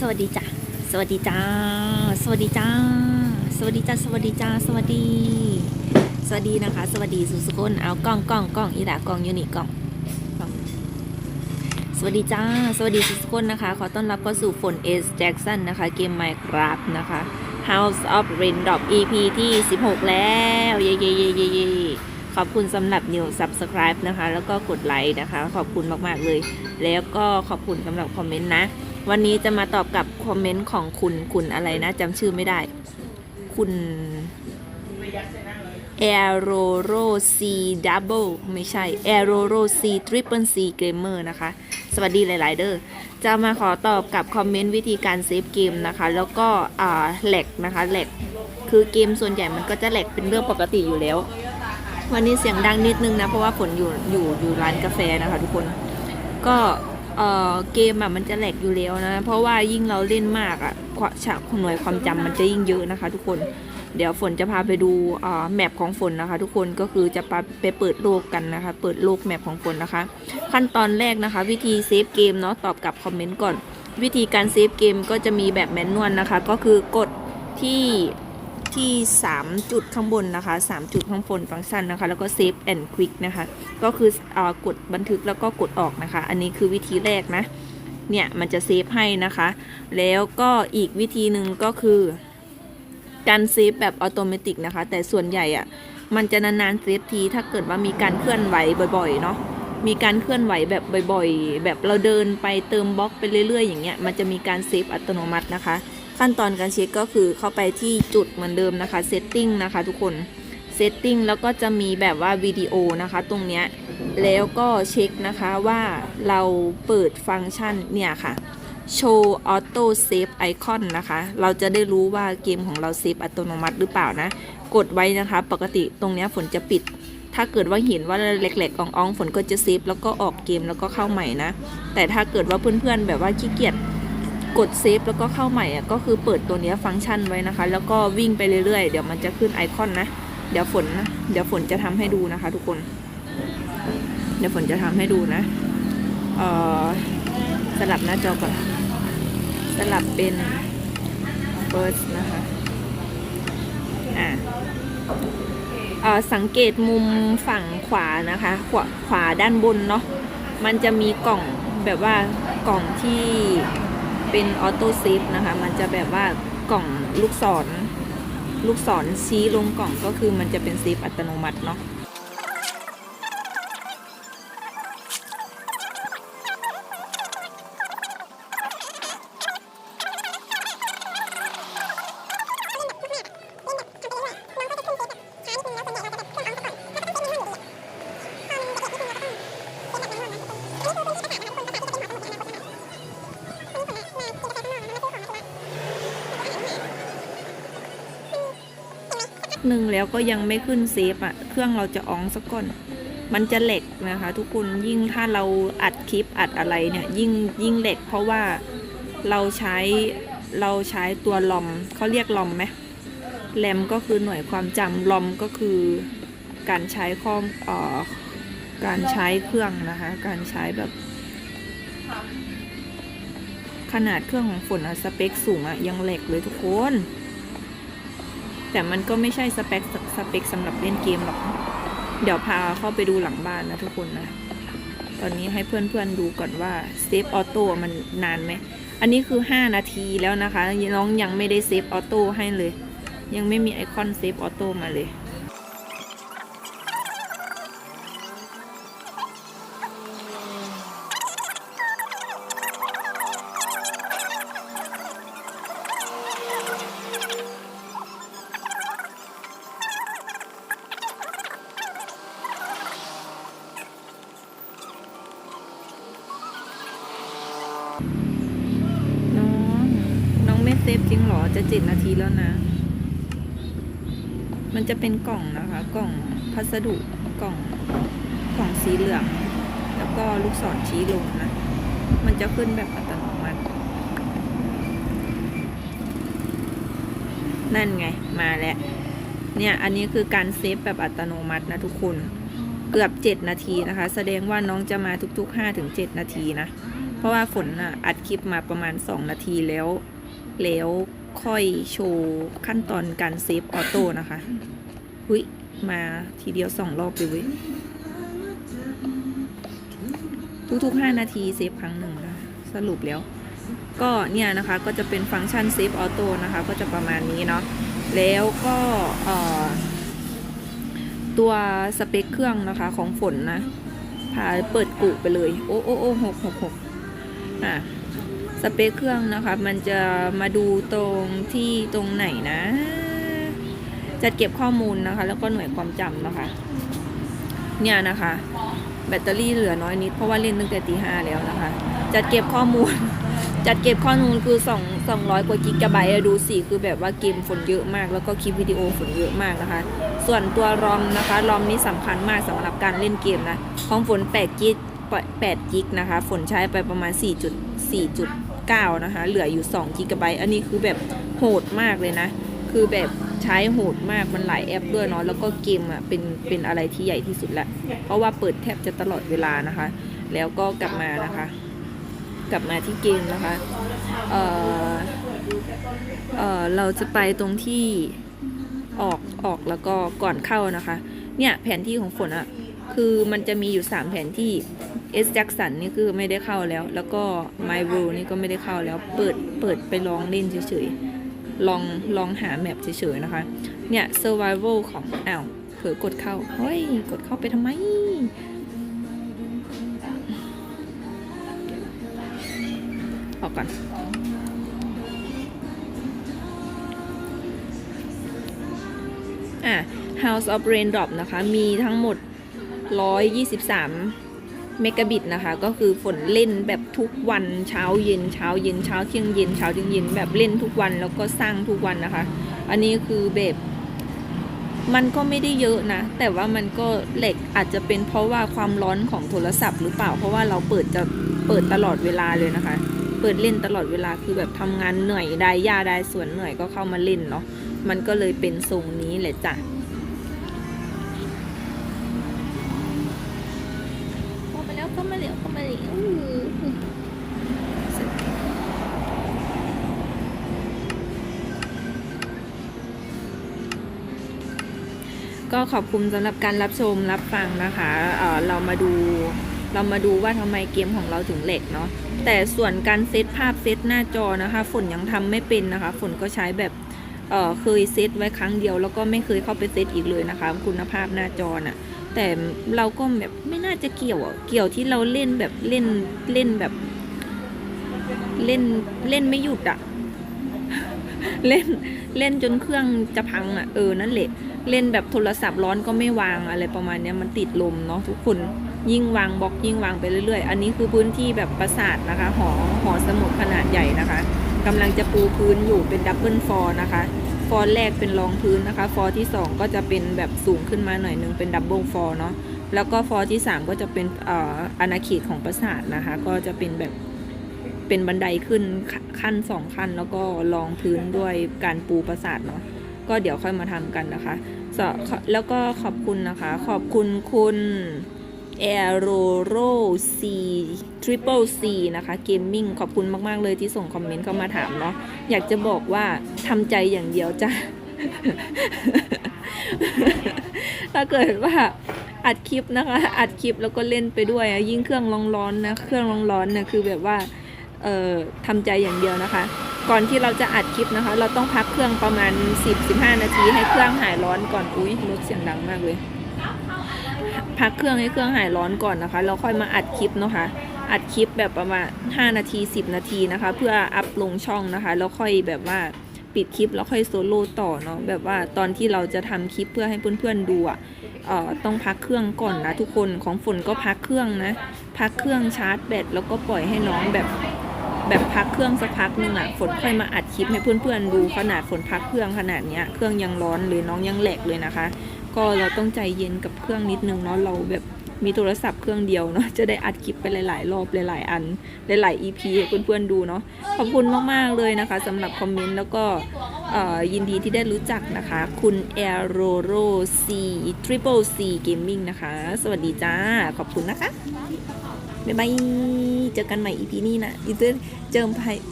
สวัสดีจ้ะสวัสดีจ้า สวัสดีจ้า สวัสดีจ้า สวัสดีจ้า สวัสดี สวัสดีนะคะ สวัสดีสุสุคนเอากล้องกล้องกล้องอีดากล้องยูนี่กล้องสวัสดีจ้า สวัสดีสุสุคนนะคะ ขอต้อนรับเข้าสู่ฝน S Jackson นนะคะ เกม Minecraft นะคะ House of Raindrop EP ที่ 16 แล้ว เย่เย่เย่เย่เย่ขอบคุณสำหรับ new subscribe นะคะ แล้วก็กดไลค์นะคะ ขอบคุณมาก ๆ เลย แล้วก็ขอบคุณสำหรับคอมเมนต์นะ วันนี้จะมาตอบกับคอมเมนต์ของคุณคุณอะไรนะจำชื่อไม่ได้ คุณ a e r o r o C Double ไม่ใช่ a e r o r o C Triple C Gamer นะคะ สวัสดีหลาย ๆ เด้อจะมาขอตอบกับคอมเมนต์วิธีการเซฟเกมนะคะ แล้วก็อ่าแหลกนะคะแหลกคือเกมส่วนใหญ่มันก็จะแหลกเป็นเรื่องปกติอยู่แล้ว วันนี้เสียงดังนิดนึงนะ เพราะว่าฝนอยู่อยู่อยู่ร้านกาแฟนะคะทุกคน ก็ เอ่อเกมอะมันจะแหลกอยู่แล้วนะ เพราะว่ายิ่งเราเล่นมากอะความฉากหน่วยความจำมันจะยิ่งเยอะนะคะ ทุกคนเดี๋ยวฝนจะพาไปดูแมปของฝนนะคะ ทุกคนก็คือจะไปไปเปิดโลกกันนะคะ เปิดโลกแมปของฝนนะคะ ขั้นตอนแรกนะคะ วิธีเซฟเกมเนาะตอบกับคอมเมนต์ก่อน วิธีการเซฟเกมก็จะมีแบบแมนนวลนะคะ ก็คือกดที่ ที่ 3 จุดข้างบนนะคะ 3 จุดข้างบนฟังก์ชันนะคะ แล้วก็เซฟแอนด์ควิกนะคะ ก็คืออกดบันทึกแล้วก็กดออกนะคะ อันนี้คือวิธีแรกนะ เนี่ยมันจะเซฟให้นะคะ แล้วก็อีกวิธีหนึ่งก็คือ การเซฟแบบอัตโนมัตินะคะ แต่ส่วนใหญ่อะมันจะนานๆเซฟที ถ้าเกิดว่ามีการเคลื่อนไหวบ่อยๆเนาะมีการเคลื่อนไหวแบบบ่อยๆ แบบเราเดินไปเติมบล็อกไปเรื่อยๆ อย่างเงี้ย มันจะมีการเซฟอัตโนมัตินะคะ ขั้นตอนการเช็คก็คือเข้าไปที่จุดเหมือนเดิมนะคะเซตติ้งนะคะทุกคนเซตติ้งแล้วก็จะมีแบบว่าวิดีโอนะคะตรงเนี้ยแล้วก็เช็คนะคะว่าเราเปิดฟังก์ชันเนี่ยค่ะโชว์ออโต้เซฟไอคอนนะคะ เราจะได้รู้ว่าเกมของเราเซฟอัตโนมัติหรือเปล่านะ กดไว้นะคะ ปกติตรงเนี้ยฝนจะปิด ถ้าเกิดว่าเห็นว่าแหลกๆอ่องๆฝนก็จะเซฟแล้วก็ออกเกมแล้วก็เข้าใหม่นะ แต่ถ้าเกิดว่าเพื่อนๆแบบว่าขี้เกียจ กดเซฟแล้วก็เข้าใหม่อะก็คือเปิดตัวนี้ฟังก์ชันไว้นะคะ แล้วก็วิ่งไปเรื่อยๆ เดี๋ยวมันจะขึ้นไอคอนนะ เดี๋ยวฝนนะเดี๋ยวฝนจะทำให้ดูนะคะ ทุกคน เดี๋ยวฝนจะทำให้ดูนะเอ่อสลับหน้าจอก่อน สลับเป็น first นะคะอ่าเออสังเกตมุมฝั่งขวานะคะขวาขวาด้านบนเนาะมันจะมีกล่องแบบว่ากล่องที่ เป็นออโต้ซิฟนะคะ มันจะแบบว่ากล่องลูกศร ลูกศรชี้ลงกล่องก็คือมันจะเป็นซิฟอัตโนมัติเนาะ นึ่งแล้วก็ยังไม่ขึ้นเซฟอะ่ะ เครื่องเราจะอองสักก่อน มันจะเหล็กนะคะ ทุกคนยิ่งถ้าเราอัดคลิปอัดอะไรเนี่ยยิ่งยิ่งเหล็ก เพราะว่าเราใช้เราใช้ตัวลอมเขาเรียกลอมไหมแรมก็คือหน่วยความจำลอมก็คือการใช้ข้อมเอ่อการใช้เครื่องนะคะ การใช้แบบ ขนาดเครื่องของฝนอะสเปคสูงอะยังเหล็กเลยทุกคน แต่มันก็ไม่ใช่สเปคสเปคสำหรับเล่นเกมหรอก เดี๋ยวพาเข้าไปดูหลังบ้านนะทุกคนนะ ตอนนี้ให้เพื่อนๆดูก่อนว่าเซฟออโต้มันนานไหม อันนี้คือ 5 นาทีแล้วนะคะ น้องยังไม่ได้เซฟออโต้ให้เลย ยังไม่มีไอคอนเซฟออโต้มาเลย น้องไม่เซฟจริงเหรอจะเจ็ดนาทีแล้วนะ มันจะเป็นกล่องนะคะ กล่องพัสดุกล่องกล่องสีเหลือง แล้วก็ลูกศรชี้ลงนะ มันจะขึ้นแบบอัตโนมัติ นั่นไงมาแล้ว เนี่ยอันนี้คือการเซฟแบบอัตโนมัตินะทุกคนเกือบ 7 นาทีนะคะ แสดงว่าน้องจะมาทุกๆ5-7 นาทีนะ เพราะว่าฝนอัดคลิปมาประมาณ 2 นาทีแล้ว แล้วค่อยโชว์ขั้นตอนการเซฟออโต้นะคะหุยมาทีเดียวสองรอบเลยเว้ยทุกๆ 5 นาทีเซฟครั้งหนึ่งนะคะสรุปแล้ว ก็เนี่ยนะคะก็จะเป็นฟังก์ชันเซฟออโต้นะคะ ก็จะประมาณนี้เนาะแล้วก็ตัวสเปคเครื่องนะคะของฝนนะพาเปิดกุไปเลย โอ้โอ้โอ้หกหกหกอะ เปคเครื่องนะคะ มันจะมาดูตรงที่ตรงไหนนะ จัดเก็บข้อมูลนะคะ แล้วก็หน่วยความจำนะคะ เนี่ยนะคะ แบตเตอรี่เหลือน้อยนิด เพราะว่าเล่นตั้งแต่ตีห้าแล้วนะคะ จัดเก็บข้อมูล จัดเก็บข้อมูลคือ2 200 กว่ากิกะไบต์อะดูสิคือแบบว่าเกมฝนเยอะมาก แล้วก็คลิปวิดีโอฝนเยอะมากนะคะ ส่วนตัวรอมนะคะรอมนี้สำคัญมากสำหรับการเล่นเกมนะของฝน8กิก8กิกนะคะ ฝนใช้ไปประมาณ 9นะคะ เหลืออยู่2กิกะไบต์อันนี้คือแบบโหดมากเลยนะ คือแบบใช้โหดมาก มันหลายแอปด้วยเนาะ แล้วก็เกมอะ เป็น เป็นอะไรที่ใหญ่ที่สุดละ เพราะว่าเปิดแทบจะตลอดเวลานะคะ แล้วก็กลับมานะคะ กลับมาที่เกมนะคะ เอ่อ เอ่อ เราจะไปตรงที่ออก ออกแล้วก็ก่อนเข้านะคะ เนี่ยแผนที่ของฝนอะ คือมันจะมีอยู่ 3 แผนที่ S Jackson นี่คือไม่ได้เข้าแล้ว แล้วก็ My World นี่ก็ไม่ได้เข้าแล้ว เปิดเปิดไปลองเล่นเฉยๆ ลองลองหาแมปเฉยๆนะคะ เนี่ย Survival ของอ้าวเผลอกดเข้า เฮ้ย กดเข้าไปทำไม ออกก่อนอะ House of Raindrop นะคะ มีทั้งหมด 123 เมกะบิตนะคะ ก็คือฝนเล่นแบบทุกวันเช้าเย็นเช้าเย็นเช้าเที่ยงเย็นเช้าเที่ยงเย็นแบบเล่นทุกวันแล้วก็สร้างทุกวันนะคะ อันนี้คือแบบมันก็ไม่ได้เยอะนะ แต่ว่ามันก็เหล็กอาจจะเป็นเพราะว่าความร้อนของโทรศัพท์หรือเปล่า เพราะว่าเราเปิดจะเปิดตลอดเวลาเลยนะคะ เปิดเล่นตลอดเวลาคือแบบทำงานเหนื่อยได้ยาได้ส่วนเหนื่อยก็เข้ามาเล่นเนาะมันก็เลยเป็นทรงนี้แหละจ้ะ ก็ขอบคุณสำหรับการรับชมรับฟังนะคะเเรามาดูเรามาดูว่าทำไมเกมของเราถึงเหล็กเนาะแต่ส่วนการเซตภาพเซตหน้าจอนะคะ ฝนยังทำไม่เป็นนะคะ ฝนก็ใช้แบบเเคยเซตไว้ครั้งเดียว แล้วก็ไม่เคยเข้าไปเซตอีกเลยนะคะ คุณภาพหน้าจอน่ะแต่เราก็แบบไม่น่าจะเกี่ยวอะเกี่ยวที่เราเล่นแบบเล่นเล่นแบบเล่นเล่นไม่หยุดอะ เล่นเล่นจนเครื่องจะพังอะเออนั่นแหละ เล่นแบบโทรศัพท์ร้อนก็ไม่วางอะไรประมาณนี้มันติดลมเนาะทุกคนยิ่งวางบล็อกยิ่งวางไปเรื่อยๆ อันนี้คือพื้นที่แบบปราสาทนะคะ หอหอสมุดขนาดใหญ่นะคะกำลังจะปูพื้นอยู่เป็นดับเบิลฟอร์นะคะ ฟอร์แรกเป็นรองพื้นนะคะ ฟอร์ที่ 2 ก็จะเป็นแบบสูงขึ้นมาหน่อยนึงเป็นดับเบิลฟอร์เนาะแล้วก็ฟอร์ที่ 3 ก็จะเป็นอออาณาเขตของปราสาทนะคะ ก็จะเป็นแบบเป็นบันไดขึ้นขขั้นสองขั้น แล้วก็รองพื้นด้วยการปูปราสาทเนาะ ก็เดี๋ยวค่อยมาทำกันนะคะแล้วก็ขอบคุณนะคะ ขอบคุณคุณ a e r o r o C Triple C นะคะ Gaming ขอบคุณมาก ๆ เลยที่ส่งคอมเมนต์เข้ามาถามเนาะอยากจะบอกว่าทำใจอย่างเดียวจ้ะ ถ้าเกิดว่าอัดคลิปนะคะ อัดคลิปแล้วก็เล่นไปด้วย ยิ่งเครื่องร้อนๆนะ เครื่องร้อนๆเนี่ยคือแบบว่า เอ่อทำใจอย่างเดียวนะคะ ก่อนที่เราจะอัดคลิปนะคะ เราต้องพักเครื่องประมาณ 10-15 นาทีให้เครื่องหายร้อนก่อนอุ้ยรถเสียงดังมากเลย พักเครื่องให้เครื่องหายร้อนก่อนนะคะแล้วค่อยมาอัดคลิปเนาะคะ อัดคลิปแบบประมาณ 5 นาที 10 นาทีนะคะ เพื่ออัพลงช่องนะคะแล้วค่อยแบบว่าปิดคลิปแล้วค่อยโซโล่ต่อเนาะแบบว่าตอนที่เราจะทำคลิปเพื่อให้เพื่อนๆดูอะเอ่อต้องพักเครื่องก่อนนะทุกคนของฝนก็พักเครื่องนะ พักเครื่องชาร์จแบตแล้วก็ปล่อยให้น้องแบบ แบบพักเครื่องสักพักหนึ่งอะฝนค่อยมาอัดคลิปให้เพื่อนๆดูขนาดฝนพักเครื่องขนาดเนี้ยเครื่องยังร้อนเลยน้องยังแหลกเลยนะคะ ก็เราต้องใจเย็นกับเครื่องนิดนึงเนาะเราแบบมีโทรศัพท์เครื่องเดียวเนาะจะได้อัดคลิปไปหลาย ๆ รอบหลาย ๆ อันหลาย ๆ EP ให้เพื่อนๆดูเนาะขอบคุณมากๆเลยนะคะสำหรับคอมเมนต์แล้วก็ยินดีที่ได้รู้จักนะคะ คุณ a e r o r o C Triple C Gaming นะคะ สวัสดีจ้า ขอบคุณนะคะ บ๊ายบาย เจอกันใหม่ EP นี้นะอีเตอร์เจอ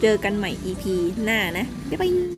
เจอกันใหม่ EP หน้านะ บ๊ายบาย